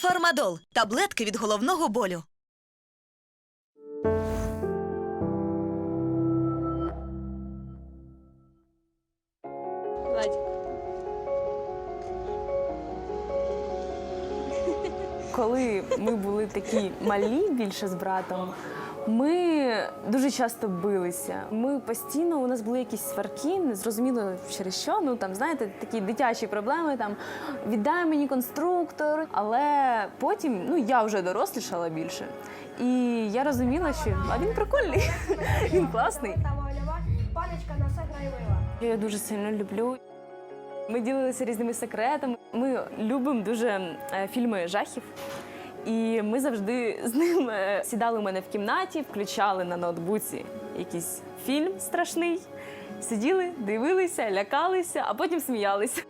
Фармадол таблетки від головного болю. Коли ми були такі малі більше з братом, ми дуже часто билися. Ми постійно у нас були якісь сварки, не зрозуміло через що. Ну там знаєте, такі дитячі проблеми. Там віддай мені конструктор. Але потім ну я вже дорослішала більше. І я розуміла, що а він прикольний, він класний. Паночка на все грайлива. Я його дуже сильно люблю. Ми ділилися різними секретами. Ми любимо дуже е, фільми жахів. І ми завжди з ним е, сідали у мене в кімнаті, включали на ноутбуці якийсь фільм страшний, сиділи, дивилися, лякалися, а потім сміялися.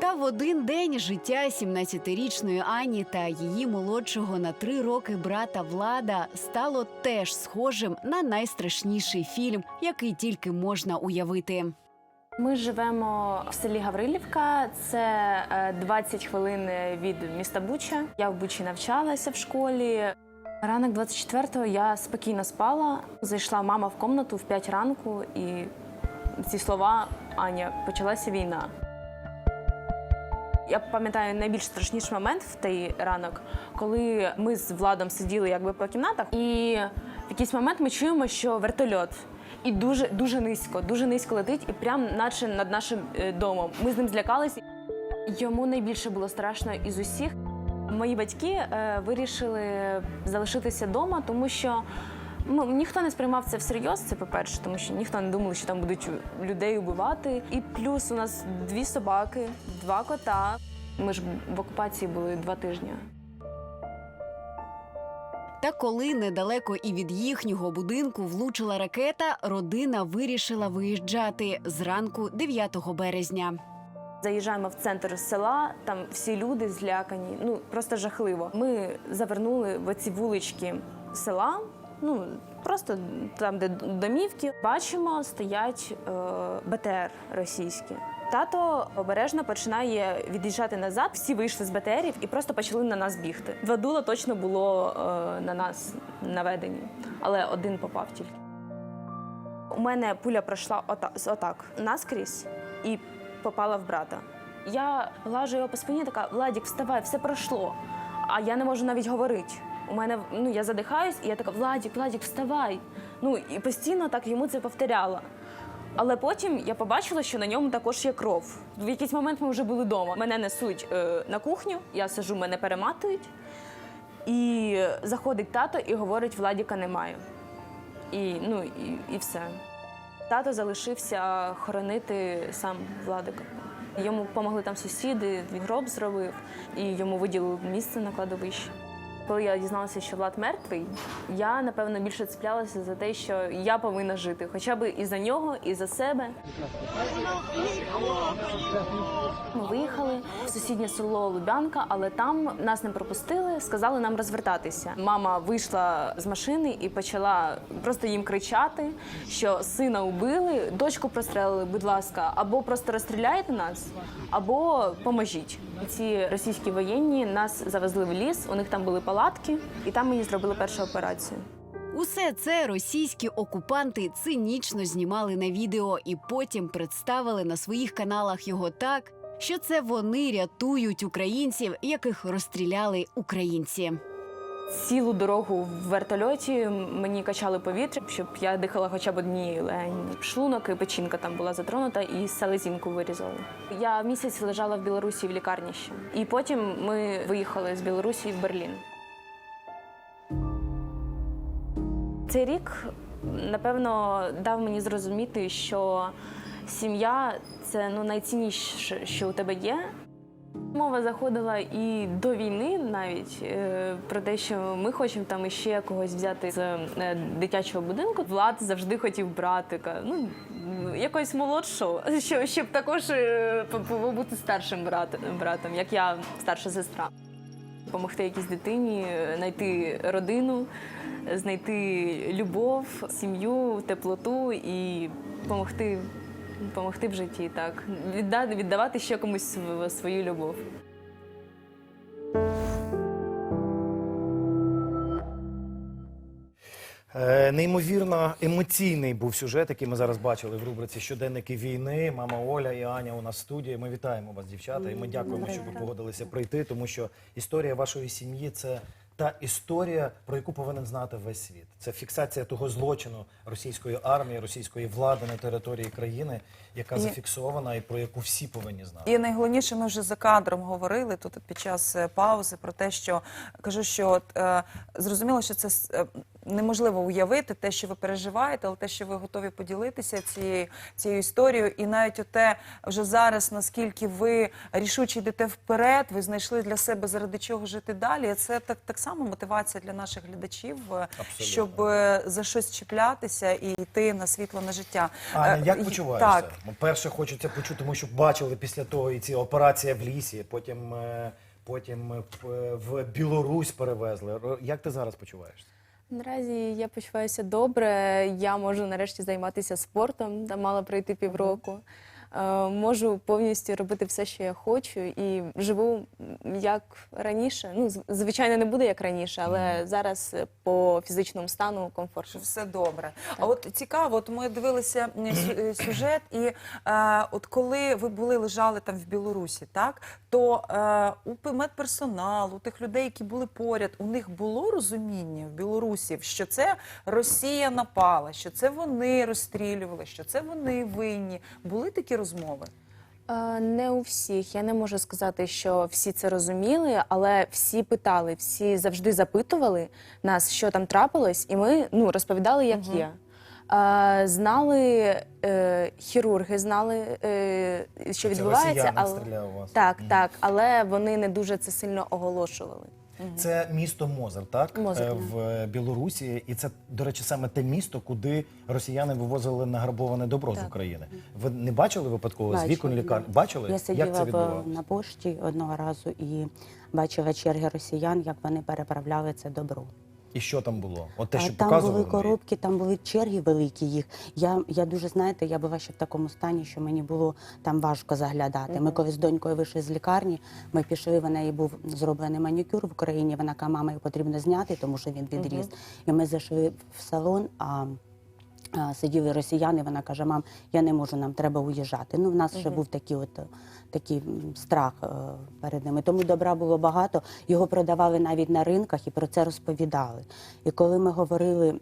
Та в один день життя 17-річної Ані та її молодшого на три роки брата Влада стало теж схожим на найстрашніший фільм, який тільки можна уявити. Ми живемо в селі Гаврилівка. Це е, 20 хвилин від міста Буча. Я в Бучі навчалася в школі. Ранок 24-го я спокійно спала. Зайшла мама в комнату в 5 ранку, і ці слова Аня, почалася війна. Я пам'ятаю найбільш страшніший момент в той ранок, коли ми з Владом сиділи якби по кімнатах, і в якийсь момент ми чуємо, що вертольот. І дуже дуже низько, дуже низько летить, і прямо наче над нашим е, домом. Ми з ним злякалися. Йому найбільше було страшно із усіх. Мої батьки е, вирішили залишитися вдома, тому що ну, ніхто не сприймав це всерйоз. Це по-перше, тому що ніхто не думав, що там будуть людей убивати. І плюс у нас дві собаки, два кота. Ми ж в окупації були два тижні. Та коли недалеко і від їхнього будинку влучила ракета, родина вирішила виїжджати зранку 9 березня. Заїжджаємо в центр села, там всі люди злякані. Ну просто жахливо. Ми завернули в оці вулички села. Ну просто там, де домівки, бачимо, стоять е, БТР російські. Тато обережно починає від'їжджати назад. Всі вийшли з БТРів і просто почали на нас бігти. Два дула точно було е, на нас наведені, але один попав тільки. У мене пуля пройшла ота, отак наскрізь і попала в брата. Я лажу його по спині, така Владік, вставай, все пройшло. А я не можу навіть говорити. У мене ну я задихаюсь, і я така Владік, Владік, вставай. Ну і постійно так йому це повторяла. Але потім я побачила, що на ньому також є кров. В якийсь момент ми вже були вдома. Мене несуть е, на кухню, я сижу, мене перематують. І заходить тато і говорить: Владіка немає. І, ну, і, і все. Тато залишився хоронити сам Владика. Йому допомогли там сусіди, він гроб зробив, і йому виділили місце на кладовищі. Коли я дізналася, що Влад мертвий, я напевно більше цеплялася за те, що я повинна жити, хоча б і за нього, і за себе. Ми виїхали в сусіднє село Лубянка, але там нас не пропустили, сказали нам розвертатися. Мама вийшла з машини і почала просто їм кричати, що сина убили, дочку прострелили, будь ласка, або просто розстріляйте нас, або поможіть. Ці російські воєнні нас завезли в ліс. У них там були палатки, і там мені зробили першу операцію. Усе це російські окупанти цинічно знімали на відео і потім представили на своїх каналах його так, що це вони рятують українців, яких розстріляли українці. Цілу дорогу в вертольоті мені качали повітря, щоб я дихала хоча б однією легені. Шлунок і печінка там була затронута, і селезінку вирізали. Я місяць лежала в Білорусі в лікарні ще. І потім ми виїхали з Білорусі в Берлін. Цей рік, напевно, дав мені зрозуміти, що сім'я це ну, найцінніше, що у тебе є. Мова заходила і до війни навіть е, про те, що ми хочемо там іще когось взяти з е, дитячого будинку. Влад завжди хотів братика. Ну якогось молодшого, що, щоб також е, п- п- бути старшим брат, братом, як я старша сестра. Допомогти якійсь дитині, знайти родину, знайти любов, сім'ю, теплоту і допомогти, допомогти в житті, так. Віддавати ще комусь св- свою любов. Е, Неймовірно емоційний був сюжет, який ми зараз бачили в рубриці Щоденники війни. Мама Оля і Аня у нас в студії. Ми вітаємо вас, дівчата, і ми дякуємо, що ви погодилися прийти, тому що історія вашої сім'ї це та історія, про яку повинен знати весь світ. Це фіксація того злочину російської армії, російської влади на території країни, яка зафіксована і про яку всі повинні знати. І найголовніше, ми вже за кадром говорили тут під час е, паузи про те, що кажу, що е, зрозуміло, що це е, неможливо уявити те, що ви переживаєте, але те, що ви готові поділитися цією цією історією, і навіть те вже зараз, наскільки ви рішуче йдете вперед, ви знайшли для себе заради чого жити далі. Це так, так само мотивація для наших глядачів, е, Абсолютно. щоб е, за щось чіплятися і йти на світло на життя. Аня, Е, як почуваєшся? Так, Ну, Перше, хочеться почути, тому що бачили після того і ці операція в лісі, потім, потім в Білорусь перевезли. Як ти зараз почуваєшся? Наразі я почуваюся добре. Я можу нарешті займатися спортом, мала пройти півроку. Е, Можу повністю робити все, що я хочу, і живу як раніше. Ну, звичайно, не буде як раніше, але зараз по фізичному стану комфортно. все добре. А от цікаво, от ми дивилися е, сюжет, і е, от коли ви були лежали там в Білорусі, так то е, у медперсоналу, у тих людей, які були поряд, у них було розуміння в білорусів, що це Росія напала, що це вони розстрілювали, що це вони винні. Були такі розмови? Е, Не у всіх. Я не можу сказати, що всі це розуміли, але всі питали, всі завжди запитували нас, що там трапилось, і ми ну, розповідали, як є. Е, Знали е, хірурги, знали, е, що відбувається, але стріляв у вас. так, так, але вони не дуже це сильно оголошували. Це місто Мозер, так? Мозер, Е, в е, Білорусі. І це, до речі, саме те місто, куди росіяни вивозили награбоване добро з Так. України. Ви не бачили випадково з Бачила, вікон лікар? да. Бачили? Я як сиділа це в, відбувалося? на пошті одного разу і бачила черги росіян, як вони переправляли це добро. І що там було? От те, що там показували були коробки, там були черги великі їх. Я, я дуже знаєте, я була ще в такому стані, що мені було там важко заглядати. Ми коли з донькою вийшли з лікарні, ми пішли. В неї був зроблений манікюр в Україні. Вона каже, мама, його потрібно зняти, тому що він відріс. І ми зайшли в салон. А, Сиділи росіяни, вона каже: мам, я не можу, нам треба уїжджати. Ну, в нас ще був такий от е, такий страх е, перед ними. Тому добра було багато. Його продавали навіть на ринках і про це розповідали. І коли ми говорили.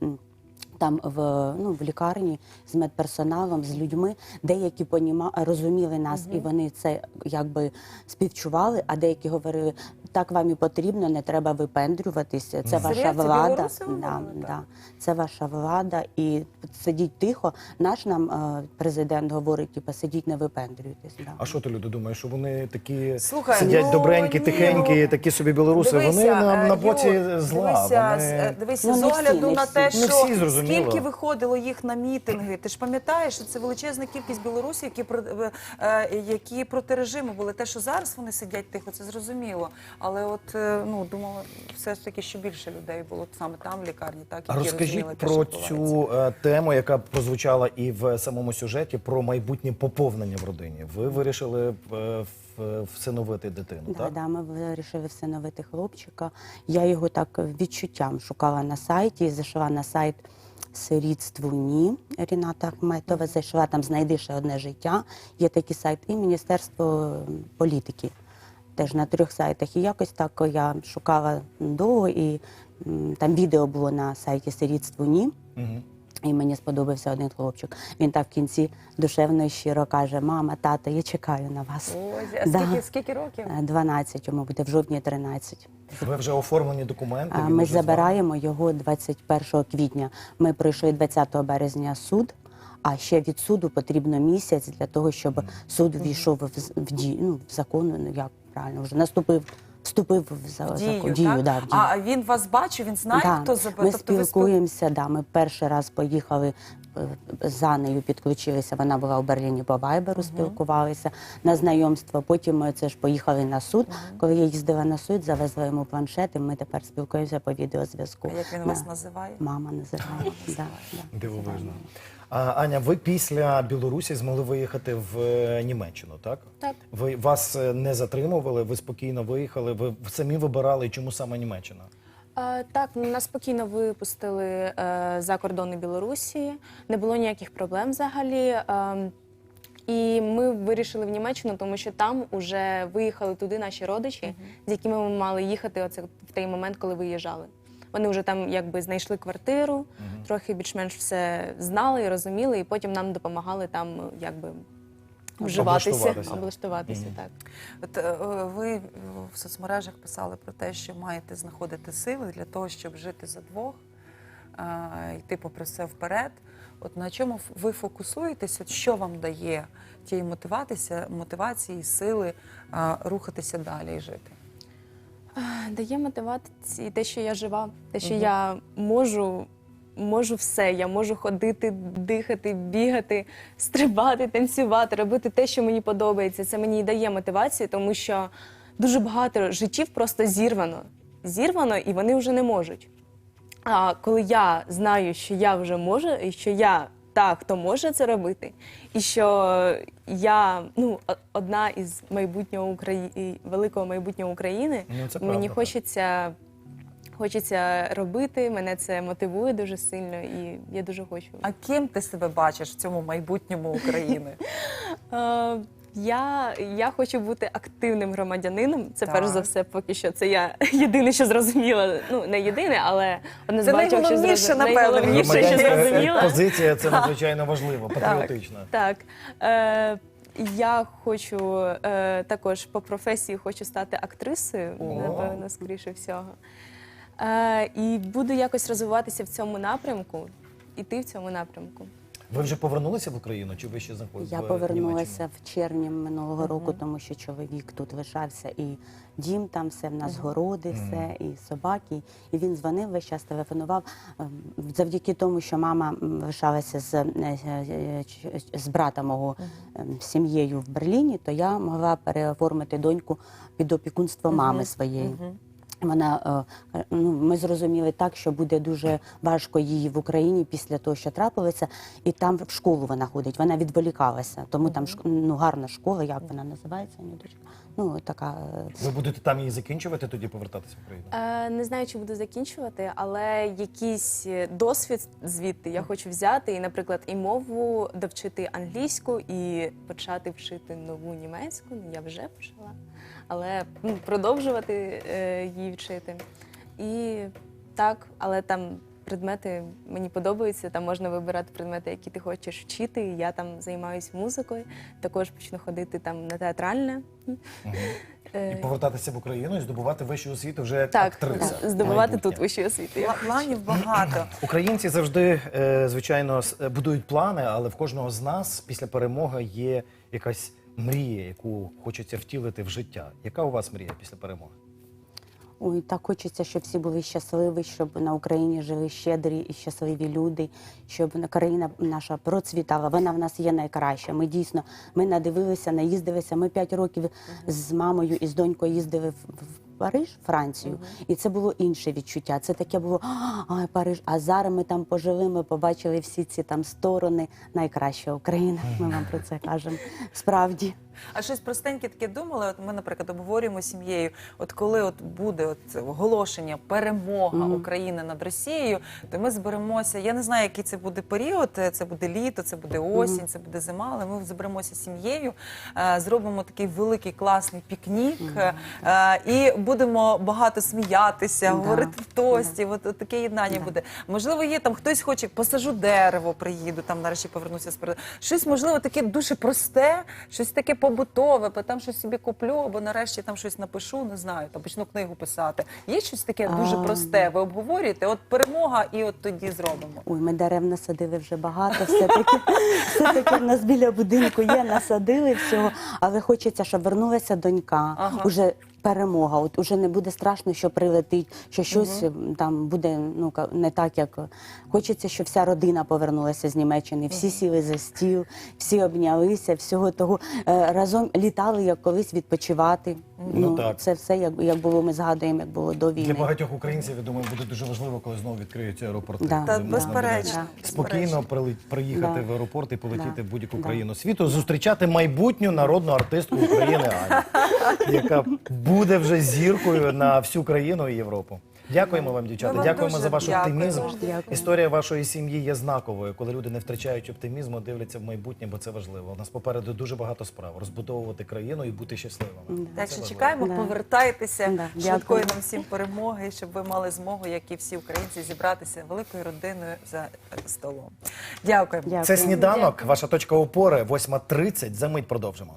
Там в, ну, в лікарні з медперсоналом, з людьми, деякі поніма, розуміли нас, і вони це якби співчували, а деякі говорили, так вам і потрібно, не треба випендрюватися. Це ваша Серйозно? влада. Да, говорили так? да. Це ваша влада, і сидіть тихо. Наш нам е, президент говорить, типу, сидіть, не випендрюйтесь. Да. А що ти люди думаєш, що вони такі Слухай, сидять ну, добренькі, ні, тихенькі, ну, такі собі білоруси? вони на, е, на боці зла. Дивися, вони... з- е, дивися Ну, з огляду на те, що всі, зрозуміло. скільки виходило їх на мітинги. Ти ж пам'ятаєш, що це величезна кількість білорусів, які про е, е, які проти режиму були. Те, що зараз вони сидять тихо, це зрозуміло. Але от е, ну думала, все ж таки, що більше людей було саме там в лікарні, так А які розкажіть розуміли те, про що цю тему, яка прозвучала і в самому сюжеті, про майбутнє поповнення в родині. Ви вирішили всиновити дитину, Да, так? да, ми вирішили всиновити хлопчика. Я його так відчуттям шукала на сайті, зайшла на сайт Сирітству Ні Ріната Ахметова. Зайшла там, знайди ще одне життя. Є такий сайт, і Міністерство політики. Теж на трьох сайтах. І якось так я шукала довго, і там відео було на сайті Сирітству Ні. Мгм. І мені сподобався один хлопчик. Він так в кінці душевно і щиро каже: Мама, тато, я чекаю на вас. Ось, а Да. скільки, скільки років? Е, 12 йому буде в жовтні 13. Ви вже оформлені документи. А Ми забираємо його 21 квітня. Ми пройшли 20 березня суд. А ще від суду потрібно місяць для того, щоб суд війшов в, з- в дію, ну, в закон, ну як правильно вже наступив, вступив в за- В дію, закон, дію, так? да, в дію. А він вас бачив, він знає, Да. хто забив? Ми тобто ви спілкуємося. Да, ми перший раз поїхали е, за нею, підключилися. Вона була у Берліні по Вайберу, спілкувалися на знайомство. Потім ми це ж поїхали на суд. Коли я їздила на суд, завезла йому планшет, і ми тепер спілкуємося по відеозв'язку. А як він Да. вас називає? Мама називає. да, да. Дивовижно. Аня, ви після Білорусі змогли виїхати в е, Німеччину, так? Так. Ви вас е, не затримували, ви спокійно виїхали. Ви самі вибирали, чому саме Німеччина? Е, Так, нас спокійно випустили е, за кордони Білорусі, не було ніяких проблем взагалі. Ем, І ми вирішили в Німеччину, тому що там вже виїхали туди наші родичі, з якими ми мали їхати оце в той момент, коли виїжджали. Вони вже там якби знайшли квартиру, трохи більш-менш все знали і розуміли, і потім нам допомагали там якби вживатися, Облаштуватися. облаштуватися. Так. От е, ви в соцмережах писали про те, що маєте знаходити сили для того, щоб жити за двох, е, йти попри все вперед. От на чому ф- ви фокусуєтесь? От що вам дає тієї мотивації, мотивації, сили е, рухатися далі і жити? Дає мотивації те, що я жива, те, що я можу, можу все. Я можу ходити, дихати, бігати, стрибати, танцювати, робити те, що мені подобається. Це мені і дає мотивацію, тому що дуже багато життів просто зірвано. Зірвано, і вони вже не можуть. А коли я знаю, що я вже можу, і що я та, хто може це робити, і що я ну, одна із майбутнього Украї... великого майбутнього України, Ну, це мені правда, хочеться, хочеться робити, мене це мотивує дуже сильно, і я дуже хочу. А ким ти себе бачиш в цьому майбутньому України? Я, я хочу бути активним громадянином. Це Так. перш за все, поки що. Це я єдине, що зрозуміла. Ну не єдине, але одне з багатьох, що зрозуміла. Найголовніше, що зрозуміла. Позиція це надзвичайно важливо, патріотична. Так. Е, я хочу е, також по професії хочу стати актрисою, О. напевно, скоріше всього. Е, і буду якось розвиватися в цьому напрямку, іти в цьому напрямку. Ви вже повернулися в Україну, чи ви ще знаходитесь? Я в повернулася в червні минулого року, тому що чоловік тут лишався, і дім там все, в нас городи, все, і собаки. І він дзвонив весь час, телефонував. Ем, Завдяки тому, що мама лишалася з, е, е, ч- з брата мого ем, сім'єю в Берліні, то я могла переоформити доньку під опікунство мами своєї. Вона е, ну, ми зрозуміли так, що буде дуже важко їй в Україні після того, що трапилося, і там в школу вона ходить. Вона відволікалася, тому там ну гарна школа, як вона називається, Нідочка? Ну така е, Ви будете там її закінчувати, тоді повертатися в Україну? Е, не знаю, чи буду закінчувати, але якийсь е, досвід звідти я хочу взяти і, наприклад, і мову довчити англійську і почати вчити нову німецьку. Ну, я вже почала, але ну, продовжувати е, її вчити. І так, але там предмети мені подобаються. Там можна вибирати предмети, які ти хочеш вчити. Я там займаюся музикою, також почну ходити там на театральне. Е, І повертатися в Україну і здобувати вищу освіту вже як так, актриса. здобувати майбутнє. тут вищу освіту. Пла- Планів багато. Українці завжди, е, звичайно, с- будують плани, але в кожного з нас після перемоги є якась мрія, яку хочеться втілити в життя. Яка у вас мрія після перемоги? Ой, так хочеться, щоб всі були щасливі, щоб на Україні жили щедрі і щасливі люди, щоб країна наша процвітала. Вона в нас є найкраща. Ми дійсно ми надивилися, наїздилися. Ми п'ять років з мамою і з донькою їздили в. Париж, Францію, і це було інше відчуття. Це таке було ай, Париж. А зараз ми там пожили, ми побачили всі ці там сторони. Найкраща Україна. Ми вам про це кажемо. Справді. А щось простеньке таке думали. От ми, наприклад, обговорюємо сім'єю. От коли от буде от оголошення перемога України над Росією, то ми зберемося. Я не знаю, який це буде період. Це буде літо, це буде осінь, це буде зима. Але ми зберемося сім'єю, е, зробимо такий великий класний пікнік е, і будемо багато сміятися, говорити тостів. От, от таке єднання буде. Можливо, є там хтось хоче посажу дерево, приїду там нарешті повернуся з перед- Щось можливо таке дуже просте, щось таке побутове, бо там щось собі куплю, або нарешті там щось напишу, не знаю, там почну книгу писати. Є щось таке дуже просте. Ви обговорюєте, от перемога, і от тоді зробимо. Ой, ми дерев насадили вже багато. Все-таки, все-таки в нас біля будинку є, насадили всього. Але хочеться, щоб вернулася донька. Ага. Уже перемога. От уже не буде страшно, що прилетить, що щось угу. там буде ну не так, як хочеться, щоб вся родина повернулася з Німеччини. Всі сіли за стіл, всі обнялися, всього того Е, разом літали як колись відпочивати. Ну, так. це все як, як було. Ми згадуємо, як було до Для багатьох українців, я думаю, буде дуже важливо, коли знову відкриються аеропорти. Да. Та, можна безперечно. Спокійно приїхати Да. в аеропорт і полетіти Да. в будь-яку Да. країну світу, зустрічати майбутню народну артистку України Аню, яка буде вже зіркою на всю країну і Європу. Дякуємо вам, дівчата. Вам Дякуємо за ваш оптимізм. Дякую. Історія вашої сім'ї є знаковою, коли люди не втрачають оптимізму, дивляться в майбутнє, бо це важливо. У нас попереду дуже багато справ розбудовувати країну і бути щасливими. Да. Так що чекаємо, Да. повертайтеся Да, швидкої нам всім перемоги, щоб ви мали змогу, як і всі українці, зібратися великою родиною за столом. Дякуємо. Дякую. Це сніданок, ваша точка опори, 8.30. За мить продовжимо.